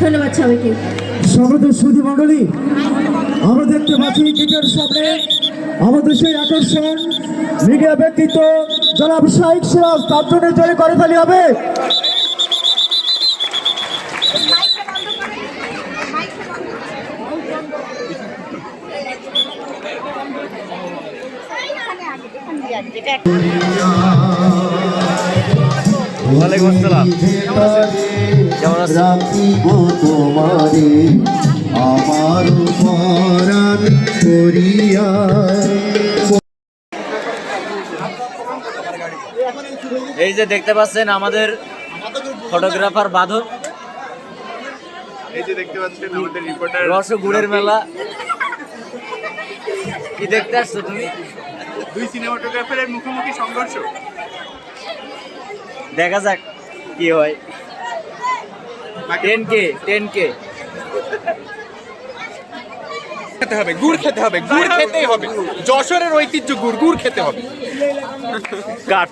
ধন্যবাদ সবাইকে। সমৃদ্ধ সুধী মণ্ডলী। আমরা দেখতে পাচ্ছি গেটের সামনে আমাদের সেই আকর্ষণ। মিডিয়া ব্যক্তিত্ব জনাব শাহিক সিরাজ তার জন্য জয় করে ফেলি হবে। ওয়ালাইকুম আসসালাম। কেমন তোমারে আমার পরাণ করিয়া। এই যে দেখতে পাচ্ছেন আমাদের ফটোগ্রাফার বাঁধব এই যে দেখতে পাচ্ছেন আমাদের রিপোর্টার রসগুড়ের মেলা। কি দেখতে আসছো তুমি? দুই সিনেমাটোগ্রাফারের মুখোমুখি সংঘর্ষ। দেখা যাক কি হয়। টেন কে টেন কে খেতে হবে গুড় খেতে হবে গুড় খেতেই হবে। যশোরের ঐতিহ্য গুড় গুড় খেতে হবে। কাট